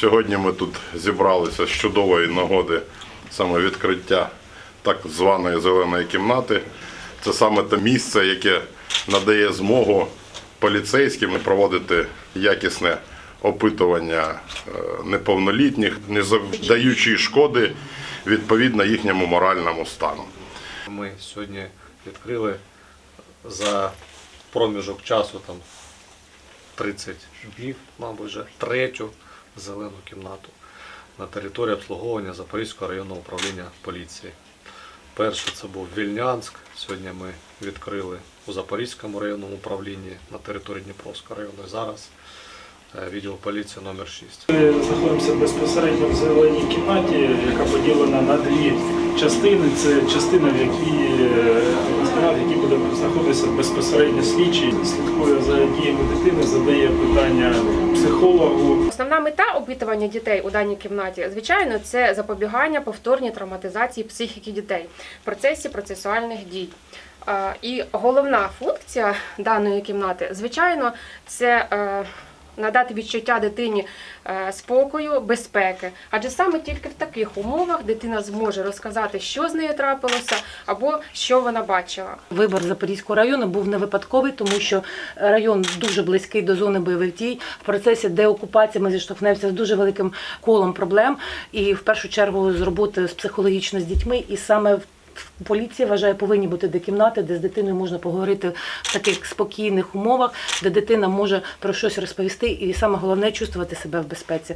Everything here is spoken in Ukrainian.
Сьогодні ми тут зібралися з чудової нагоди саме відкриття так званої зеленої кімнати. Це саме те місце, яке надає змогу поліцейським проводити якісне опитування е, неповнолітніх, не завдаючи шкоди відповідно їхньому моральному стану. Ми сьогодні відкрили за проміжок часу там 30 днів, мабуть, вже третю зелену кімнату на території обслуговування Запорізького районного управління поліції. Перше це був Вільнянськ. Сьогодні ми відкрили у Запорізькому районному управлінні на території Дніпровського району. І зараз е, відділ поліції номер 6. Ми знаходимося безпосередньо в зеленій кімнаті, яка поділена на дві частини. Це частина, в якій е, в якій буде знаходитися безпосередньо слідчий, слідкує за діями дитини, задає питання психологу. Основна мета опитування дітей у даній кімнаті, звичайно, це запобігання повторній травматизації психіки дітей в процесі процесуальних дій. Е, І головна функція даної кімнати, звичайно, це е, надати відчуття дитині е, спокою, безпеки. Адже саме тільки в таких умовах дитина зможе розказати, що з нею трапилося, або що вона бачила. Вибор Запорізького району був не випадковий, тому що район дуже близький до зони бойових дій. В процесі деокупації ми зіштовхнемося з дуже великим колом проблем. І в першу чергу з роботи з психологічно з дітьми, і саме в Поліція вважає, повинні бути де кімнати, де з дитиною можна поговорити в таких спокійних умовах, де дитина може про щось розповісти, і саме головне чувствувати себе в безпеці.